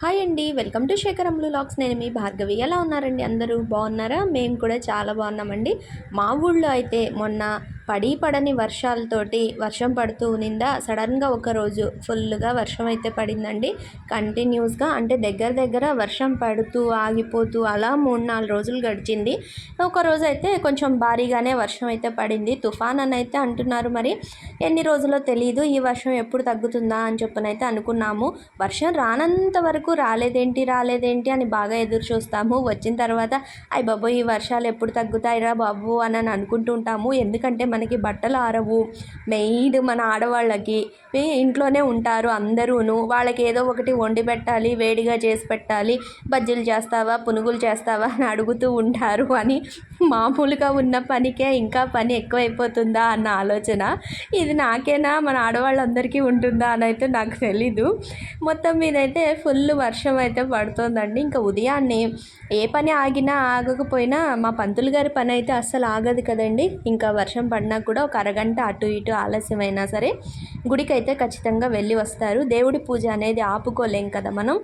Hi అండి welcome to శేఖరంలు lakhs నేను మీ భార్గవి. ఎలా ఉన్నారండి అందరూ? బాగున్నారా? మేము కూడా చాలా బాగున్నామండి. మా ఊళ్ళో అయితే మొన్న పడి పడని వర్షాలతోటి వర్షం పడుతూ ఉన్నిందా సడన్గా ఒకరోజు ఫుల్గా వర్షం అయితే పడిందండి. కంటిన్యూస్గా అంటే దగ్గర దగ్గర వర్షం పడుతూ ఆగిపోతూ అలా మూడు నాలుగు రోజులు గడిచింది. ఒక రోజు అయితే కొంచెం భారీగానే వర్షం అయితే పడింది. తుఫాన్ అని అయితే అంటున్నారు మరి. ఎన్ని రోజులో తెలియదు ఈ వర్షం ఎప్పుడు తగ్గుతుందా అని చెప్పనైతే అనుకున్నాము. వర్షం రానంత వరకు రాలేదేంటి రాలేదేంటి అని బాగా ఎదురు చూస్తాము. వచ్చిన తర్వాత అయ్యి బాబో ఈ వర్షాలు ఎప్పుడు తగ్గుతాయిరా బాబు అని అని ఎందుకంటే మనకి బట్టలు ఆరవు. మెయిన్ మన ఆడవాళ్ళకి. ఇంట్లోనే ఉంటారు అందరూను. వాళ్ళకి ఏదో ఒకటి వండి పెట్టాలి వేడిగా చేసి పెట్టాలి. బజ్జీలు చేస్తావా పునుగులు చేస్తావా అని అడుగుతూ ఉంటారు. అని మామూలుగా ఉన్న పనికే ఇంకా పని ఎక్కువైపోతుందా అన్న ఆలోచన. ఇది నాకేనా? మన ఆడవాళ్ళందరికీ ఉంటుందా అని అయితే నాకు తెలీదు. మొత్తం మీద అయితే ఫుల్ వర్షం అయితే పడుతుందండి. ఇంకా ఉదయాన్నే ఏ పని ఆగినా ఆగకపోయినా మా పంతులు గారి పని అయితే అస్సలు ఆగదు కదండి. ఇంకా వర్షం పడినా కూడా ఒక అరగంట అటు ఇటు ఆలస్యమైనా సరే గుడికి అయితే ఖచ్చితంగా వెళ్ళి వస్తారు. దేవుడి పూజ అనేది ఆపుకోలేం కదా మనం.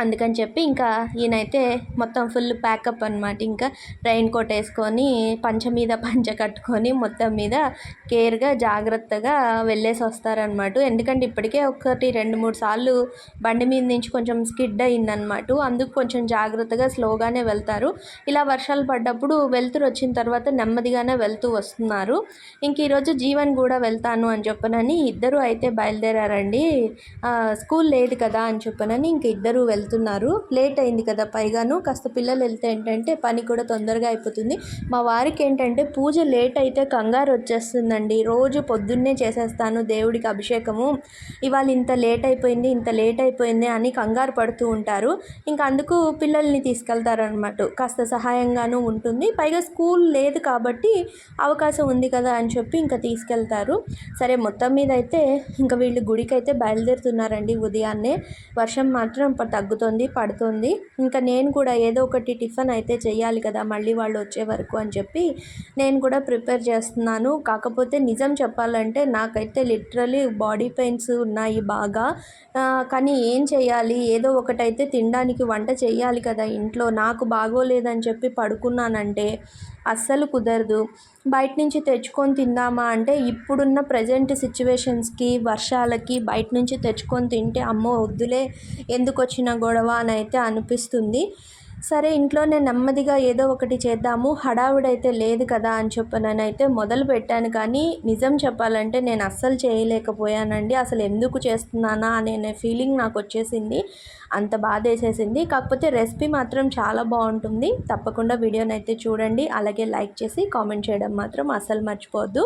అందుకని చెప్పి ఇంకా ఈయనైతే మొత్తం ఫుల్ ప్యాకప్ అనమాట ఇంకా రైన్ కోట్ వేసుకొని పంచ మీద పంచ కట్టుకొని మొత్తం మీద కేర్గా జాగ్రత్తగా వెళ్ళేసి వస్తారనమాట ఎందుకంటే ఇప్పటికే ఒకటి రెండు మూడు సార్లు బండి మీద నుంచి కొంచెం స్కిడ్ అయిందనమాట అందుకు కొంచెం జాగ్రత్తగా స్లోగానే వెళ్తారు. ఇలా వర్షాలు పడ్డప్పుడు వెళ్తురు వచ్చిన తర్వాత నెమ్మదిగానే వెళ్తూ వస్తున్నారు. ఇంక ఈరోజు జీవన్ కూడా వెళ్తాను అని చెప్పనని ఇద్దరు అయితే బయలుదేరారండి. స్కూల్ లేదు కదా అని చెప్పనని ఇంక ఇద్దరు వెళ్తారు. వెళ్తున్నారు. లేట్ అయింది కదా పైగాను. కాస్త పిల్లలు వెళ్తే ఏంటంటే పని కూడా తొందరగా అయిపోతుంది. మా వారికి ఏంటంటే పూజ లేట్ అయితే కంగారు వచ్చేస్తుందండి. రోజు పొద్దున్నే చేసేస్తాను దేవుడికి అభిషేకము. ఇవాళ ఇంత లేట్ అయిపోయింది ఇంత లేట్ అయిపోయింది అని కంగారు పడుతూ ఉంటారు. ఇంకా అందుకు పిల్లల్ని తీసుకెళ్తారనమాట కాస్త సహాయంగాను ఉంటుంది. పైగా స్కూల్ లేదు కాబట్టి అవకాశం ఉంది కదా అని చెప్పి ఇంకా తీసుకెళ్తారు. సరే మొత్తం మీద అయితే ఇంకా వీళ్ళు గుడికి అయితే బయలుదేరుతున్నారండి ఉదయాన్నే. వర్షం మాత్రం తగ్గు తగ్గుతుంది పడుతుంది. ఇంకా నేను కూడా ఏదో ఒకటి టిఫిన్ అయితే చేయాలి కదా మళ్ళీ వాళ్ళు వచ్చే వరకు అని చెప్పి నేను కూడా ప్రిపేర్ చేస్తున్నాను. కాకపోతే నిజం చెప్పాలంటే నాకైతే లిటరలీ బాడీ పెయిన్స్ ఉన్నాయి బాగా. కానీ ఏం చేయాలి? ఏదో ఒకటైతే తినడానికి వంట చేయాలి కదా ఇంట్లో. నాకు బాగోలేదని చెప్పి పడుకున్నానంటే అస్సలు కుదరదు. బయట నుంచి తెచ్చుకొని తిందామా అంటే ఇప్పుడున్న ప్రజెంట్ సిచ్యువేషన్స్కి వర్షాలకి బయట నుంచి తెచ్చుకొని తింటే అమ్మో వద్దులే ఎందుకు వచ్చిన గొడవ అని అయితే అనిపిస్తుంది. సరే ఇంట్లోనే నెమ్మదిగా ఏదో ఒకటి చేద్దాము హడావుడైతే లేదు కదా అని చెప్పి నేనైతే మొదలు పెట్టాను. కానీ నిజం చెప్పాలంటే నేను అస్సలు చేయలేకపోయానండి. అసలు ఎందుకు చేస్తున్నానా అనే ఫీలింగ్ నాకు వచ్చేసింది. అంత బాధ వేసేసింది కాకపోతే రెసిపీ మాత్రం చాలా బాగుంటుంది. తప్పకుండా వీడియోని అయితే చూడండి. అలాగే లైక్ చేసి కామెంట్ చేయడం మాత్రం అస్సలు మర్చిపోవద్దు.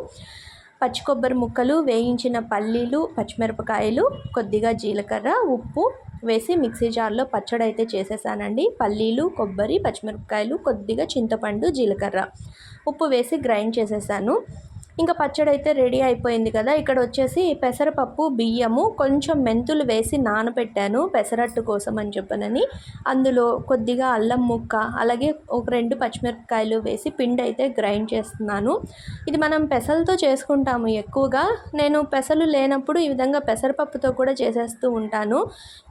పచ్చి కొబ్బరి ముక్కలు వేయించిన పల్లీలు పచ్చిమిరపకాయలు కొద్దిగా జీలకర్ర ఉప్పు వేసి మిక్సీ జార్లో పచ్చడి అయితే చేసేసానండి. పల్లీలు కొబ్బరి పచ్చిమిరపకాయలు కొద్దిగా చింతపండు జీలకర్ర. ఉప్పు వేసి గ్రైండ్ చేసేసాను. ఇంకా పచ్చడి అయితే రెడీ అయిపోయింది కదా. ఇక్కడ వచ్చేసి పెసరపప్పు బియ్యము కొంచెం మెంతులు వేసి నానబెట్టాను పెసరట్టు కోసం అని చెప్పనని. అందులో కొద్దిగా అల్లం ముక్క అలాగే ఒక రెండు పచ్చిమిరపకాయలు వేసి పిండి అయితే గ్రైండ్ చేస్తున్నాను. ఇది మనం పెసలతో చేసుకుంటాము ఎక్కువగా. నేను పెసలు లేనప్పుడు ఈ విధంగా పెసరపప్పుతో కూడా చేసేస్తూ ఉంటాను.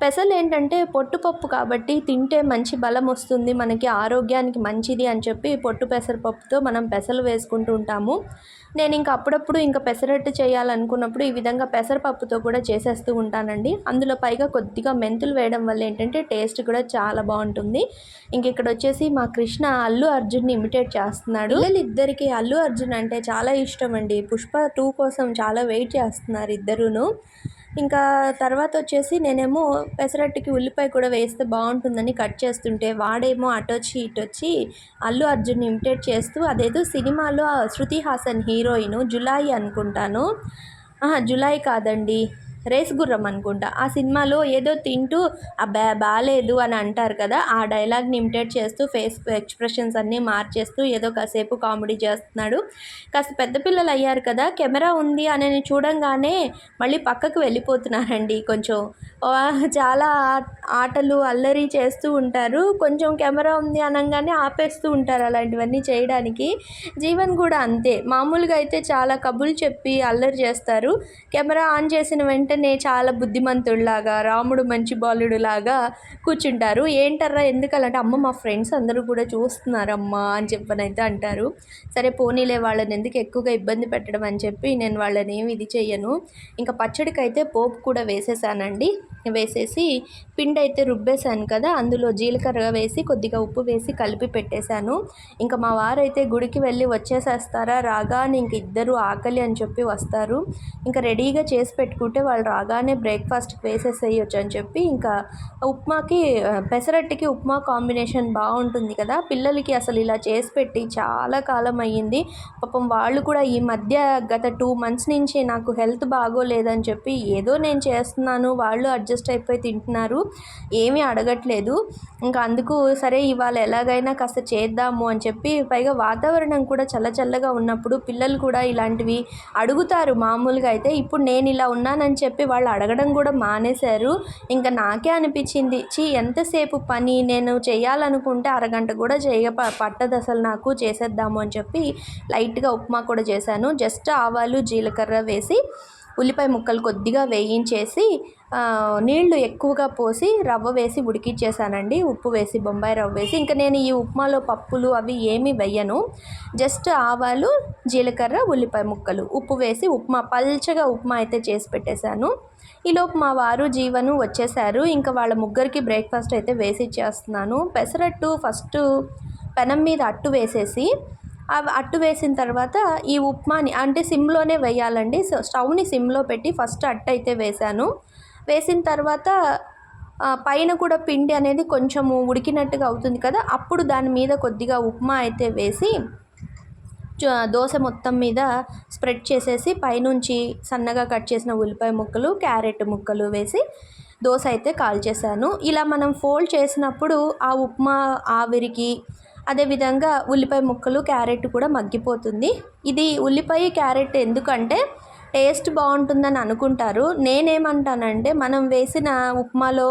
పెసలు ఏంటంటే పొట్టుపప్పు కాబట్టి తింటే మంచి బలం వస్తుంది మనకి ఆరోగ్యానికి మంచిది అని చెప్పి పొట్టు పెసరపప్పుతో మనం పెసలు వేసుకుంటూ ఉంటాము. నేను ఇంకా అప్పుడప్పుడు ఇంకా పెసరట్టు చేయాలనుకున్నప్పుడు ఈ విధంగా పెసరపప్పుతో కూడా చేసేస్తూ ఉంటానండి. అందులో పైగా కొద్దిగా మెంతులు వేయడం వల్ల ఏంటంటే టేస్ట్ కూడా చాలా బాగుంటుంది. ఇంక ఇక్కడ వచ్చేసి మా కృష్ణ అల్లు అర్జున్ని ఇమిటేట్ చేస్తున్నాడు. ఇద్దరికి అల్లు అర్జున్ అంటే చాలా ఇష్టం అండి పుష్ప టూ కోసం చాలా వెయిట్ చేస్తున్నారు ఇద్దరును. ఇంకా తర్వాత వచ్చేసి నేనేమో పెసరట్టుకి ఉల్లిపాయ కూడా వేస్తే బాగుంటుందని కట్ చేస్తుంటే వాడేమో అటొచ్చి ఇటొచ్చి అల్లు అర్జున్ ఇమిటేట్ చేస్తూ అదేదో సినిమాలో శృతి హాసన్ హీరోయిన్ జులాయి అనుకుంటాను. జులాయి కాదండి. రేస్ గుర్రం అనుకుంటా. ఆ సినిమాలో ఏదో తింటూ అబ్బా బాగాలేదు అని అంటారు కదా ఆ డైలాగ్ని ఇమిటేట్ చేస్తూ ఫేస్ ఎక్స్ప్రెషన్స్ అన్నీ మార్చేస్తూ ఏదో కాసేపు కామెడీ చేస్తున్నాడు. కాస్త పెద్ద పిల్లలు అయ్యారు కదా కెమెరా ఉంది అని చూడంగానే మళ్ళీ పక్కకు వెళ్ళిపోతున్నారండి కొంచెం. చాలా ఆటలు అల్లరి చేస్తూ ఉంటారు. కొంచెం కెమెరా ఉంది అనగానే ఆపేస్తూ ఉంటారు అలాంటివన్నీ చేయడానికి. జీవన్ కూడా అంతే. మామూలుగా అయితే చాలా కబుర్లు చెప్పి అల్లరి చేస్తారు. కెమెరా ఆన్ చేసిన వెంటనే చాలా బుద్ధిమంతుడిలాగా రాముడు మంచి బాలుడు లాగా కూర్చుంటారు. ఏంటర్రా ఎందుకలంటే? అమ్మ మా ఫ్రెండ్స్ అందరూ కూడా చూస్తున్నారమ్మా అని చెప్పనైతే అంటారు. సరే పోనీలే వాళ్ళని ఎందుకు ఎక్కువగా ఇబ్బంది పెట్టడం అని చెప్పి నేను వాళ్ళని ఏమి ఇది చెయ్యను. ఇంకా పచ్చడికైతే పోపు కూడా వేసేసానండి. వేసేసి పిండి అయితే రుబ్బేశాను కదా అందులో జీలకర్ర వేసి కొద్దిగా ఉప్పు వేసి కలిపి పెట్టేశాను. ఇంకా మా వారైతే గుడికి వెళ్ళి వచ్చేసేస్తారా రాగానే ఇంక ఇద్దరు ఆకలి అని చెప్పి వస్తారు. ఇంకా రెడీగా చేసి పెట్టుకుంటే వాళ్ళ రాగానే బ్రేక్ఫాస్ట్కి వేసేసేయచ్చు అని చెప్పి ఇంకా ఉప్మాకి పెసరట్టికి పెసరట్టుకి ఉప్మా కాంబినేషన్ బాగుంటుంది కదా. పిల్లలకి అసలు ఇలా చేసి పెట్టి చాలా కాలం అయ్యింది. పాపం వాళ్ళు కూడా ఈ మధ్య గత టూ మంత్స్ నుంచి నాకు హెల్త్ బాగోలేదని చెప్పి ఏదో నేను చేస్తున్నాను వాళ్ళు అడ్జస్ట్ అయిపోయి తింటున్నారు. ఏమీ అడగట్లేదు. ఇంకా అందుకు సరే ఇవాళ ఎలాగైనా కాస్త చేద్దాము అని చెప్పి పైగా వాతావరణం కూడా చల్ల చల్లగా ఉన్నప్పుడు పిల్లలు కూడా ఇలాంటివి అడుగుతారు మామూలుగా అయితే. ఇప్పుడు నేను ఇలా ఉన్నానని చెప్పి చెప్పి వాళ్ళు అడగడం కూడా మానేశారు. ఇంకా నాకే అనిపించింది చీ ఎంతసేపు పని నేను చేయాలనుకుంటే అరగంట కూడా చేయ ప- పట్టదు అసలు నాకు చేసేద్దాము అని చెప్పి లైట్గా ఉప్మా కూడా చేశాను. జస్ట్ ఆవాలు జీలకర్ర వేసి ఉల్లిపాయ ముక్కలు కొద్దిగా వేయించేసి నీళ్ళు ఎక్కువగా పోసి రవ్వ వేసి ఉడికిచ్చేసానండి. ఉప్పు వేసి బొంబాయి రవ్వ వేసి. ఇంకా నేను ఈ ఉప్మాలో పప్పులు అవి ఏమీ వేయను. జస్ట్ ఆవాలు జీలకర్ర ఉల్లిపాయ ముక్కలు. ఉప్పు వేసి ఉప్మా పల్చగా ఉప్మా అయితే చేసి పెట్టేశాను. ఈలోపు మా వారు జీవను వచ్చేసారు. ఇంకా వాళ్ళ ముగ్గురికి బ్రేక్ఫాస్ట్ అయితే వేసి ఇచ్చేస్తున్నాను. పెసరట్టు ఫస్ట్ పెనం మీద అట్టు వేసేసి అవి అట్టు వేసిన తర్వాత ఈ ఉప్మాని అంటే సిమ్లోనే వేయాలండి. స్టవ్ని సిమ్లో పెట్టి ఫస్ట్ అట్టు అయితే వేశాను. వేసిన తర్వాత పైన కూడా పిండి అనేది కొంచెము ఉడికినట్టుగా అవుతుంది కదా అప్పుడు దాని మీద కొద్దిగా ఉప్మా అయితే వేసి దోశ మొత్తం మీద స్ప్రెడ్ చేసేసి పైనుంచి సన్నగా కట్ చేసిన ఉల్లిపాయ ముక్కలు క్యారెట్ ముక్కలు వేసి దోశ అయితే కాల్చేసాను ఇలా మనం ఫోల్డ్ చేసినప్పుడు ఆ ఉప్మా ఆవిరికి అదేవిధంగా ఉల్లిపాయ ముక్కలు క్యారెట్ కూడా మగ్గిపోతుంది. ఇది ఉల్లిపాయ క్యారెట్ ఎందుకంటే టేస్ట్ బాగుంటుందని అనుకుంటారు. నేనేమంటానంటే మనం వేసిన ఉప్మాలో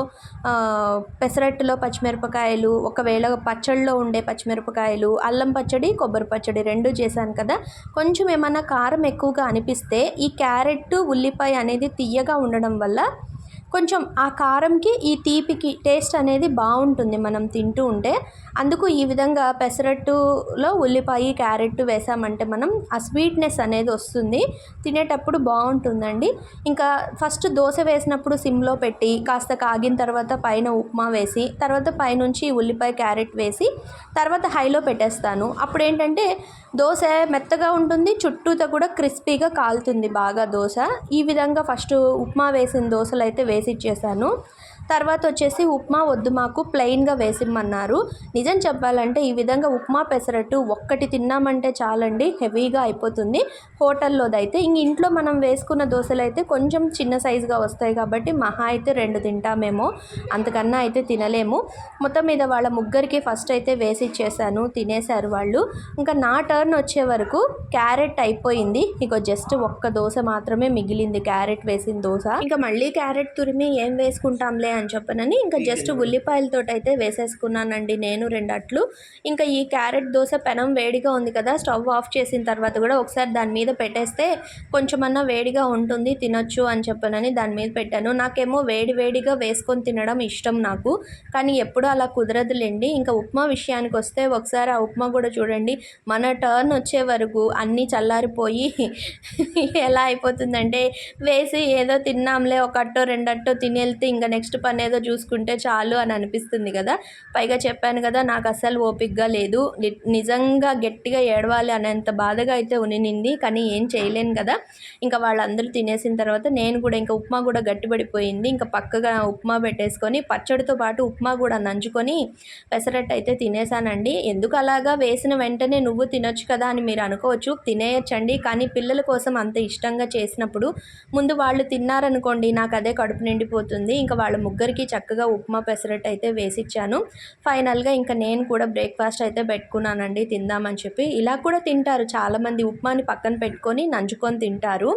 పెసరట్టులో పచ్చిమిరపకాయలు ఒకవేళ పచ్చళ్ళలో ఉండే పచ్చిమిరపకాయలు అల్లం పచ్చడి కొబ్బరి పచ్చడి రెండు చేశాను కదా కొంచెం ఏమైనా కారం ఎక్కువగా అనిపిస్తే ఈ క్యారెట్ ఉల్లిపాయ అనేది తీయగా ఉండడం వల్ల కొంచెం ఆ కారంకి ఈ తీపికి టేస్ట్ అనేది బాగుంటుంది మనం తింటూ ఉంటే. అందుకు ఈ విధంగా పెసరట్టులో ఉల్లిపాయ క్యారెట్ వేసామంటే మనం ఆ స్వీట్నెస్ అనేది వస్తుంది. తినేటప్పుడు బాగుంటుందండి. ఇంకా ఫస్ట్ దోశ వేసినప్పుడు సిమ్లో పెట్టి కాస్త కాగిన తర్వాత పైన ఉప్మా వేసి తర్వాత పైనుంచి ఉల్లిపాయ క్యారెట్ వేసి తర్వాత హైలో పెట్టేస్తాను. అప్పుడు ఏంటంటే దోశ మెత్తగా ఉంటుంది చుట్టూతో కూడా క్రిస్పీగా కాలుతుంది బాగా దోశ. ఈ విధంగా ఫస్ట్ ఉప్మా వేసిన దోశలు అయితే వేసి ఇచ్చేసాను. తర్వాత వచ్చేసి ఉప్మా వద్దు మాకు ప్లెయిన్గా వేసిమ్మన్నారు. నిజం చెప్పాలంటే ఈ విధంగా ఉప్మా పెసరట్టు ఒక్కటి తిన్నామంటే చాలండి హెవీగా అయిపోతుంది. హోటల్లోదైతే ఇంక ఇంట్లో మనం వేసుకున్న దోశలు అయితే కొంచెం చిన్న సైజుగా వస్తాయి కాబట్టి మహా అయితే రెండు తింటామేమో. అంతకన్నా అయితే తినలేము. మొత్తం మీద వాళ్ళ ముగ్గురికి ఫస్ట్ అయితే వేసి ఇచ్చేసాను తినేశారు వాళ్ళు. ఇంకా నా టర్న్ వచ్చే వరకు క్యారెట్ అయిపోయింది. ఇక జస్ట్ ఒక్క దోశ మాత్రమే మిగిలింది క్యారెట్ వేసిన దోశ. ఇంకా మళ్ళీ క్యారెట్ తురిమి ఏం వేసుకుంటాంలే అని చెప్పనని ఇంకా జస్ట్ ఉల్లిపాయలతో అయితే వేసేసుకున్నానండి నేను రెండు అట్లు ఇంకా ఈ క్యారెట్ దోశ పెనం వేడిగా ఉంది కదా స్టవ్ ఆఫ్ చేసిన తర్వాత కూడా ఒకసారి దాని మీద పెట్టేస్తే కొంచెమన్నా వేడిగా ఉంటుంది తినొచ్చు అని చెప్పనని దాని మీద పెట్టాను. నాకేమో వేడి వేడిగా వేసుకొని తినడం ఇష్టం నాకు కానీ ఎప్పుడూ అలా కుదరదులేండి. ఇంకా ఉప్మా విషయానికి వస్తే ఒకసారి ఆ ఉప్మా కూడా చూడండి మన టర్న్ వచ్చే వరకు అన్నీ చల్లారిపోయి ఎలా అయిపోతుందంటే వేసి ఏదో తిన్నాంలే ఒక అట్టో రెండు అట్టో తిని వెళ్తే ఇంకా నెక్స్ట్ పని ఏదో చూసుకుంటే చాలు అని అనిపిస్తుంది కదా. పైగా చెప్పాను కదా నాకు అస్సలు ఓపికగా లేదు. ని- నిజంగా గట్టిగా ఏడవాలి అనేంత బాధగా అయితే ఉనినింది కానీ ఏం చేయలేను కదా. ఇంకా వాళ్ళందరూ తినేసిన తర్వాత నేను కూడా ఇంకా ఉప్మా కూడా గట్టిపడిపోయింది. ఇంకా పక్కగా ఉప్మా పెట్టేసుకొని పచ్చడితో పాటు ఉప్మా కూడా నంచుకొని పెసరట్టు అయితే తినేసానండి. ఎందుకు అలాగా వేసిన వెంటనే నువ్వు తినొచ్చు కదా అని మీరు అనుకోవచ్చు. తినేయచ్చండి కానీ పిల్లల కోసం అంత ఇష్టంగా చేసినప్పుడు ముందు వాళ్ళు తిన్నారనుకోండి నాకు అదే కడుపు నిండిపోతుంది. ఇంకా వాళ్ళ ముగ్గురికి చక్కగా ఉప్మా పెసరట్టు అయితే వేసిచ్చాను. ఫైనల్గా ఇంకా నేను కూడా బ్రేక్ఫాస్ట్ అయితే పెట్టుకున్నానండి తిందామని చెప్పి. ఇలా కూడా తింటారు చాలామంది ఉప్మాని పక్కన పెట్టుకొని నంచుకొని తింటారు.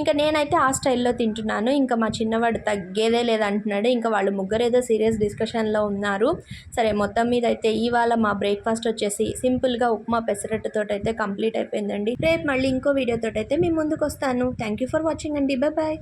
ఇంకా నేనైతే ఆ స్టైల్లో తింటున్నాను. ఇంకా మా చిన్నవాడు తగ్గేదే లేదంటున్నాడు. ఇంకా వాళ్ళు ముగ్గురు ఏదో సీరియస్ డిస్కషన్లో ఉన్నారు. సరే మొత్తం మీద అయితే ఇవాళ మా బ్రేక్ఫాస్ట్ వచ్చేసి సింపుల్గా ఉప్మా పెసరట్టుతో అయితే కంప్లీట్ అయిపోయిందండి. రేపు మళ్ళీ ఇంకో వీడియోతో అయితే మీ ముందుకు వస్తాను. థ్యాంక్ యూ ఫర్ వాచింగ్ అండి. Bye bye.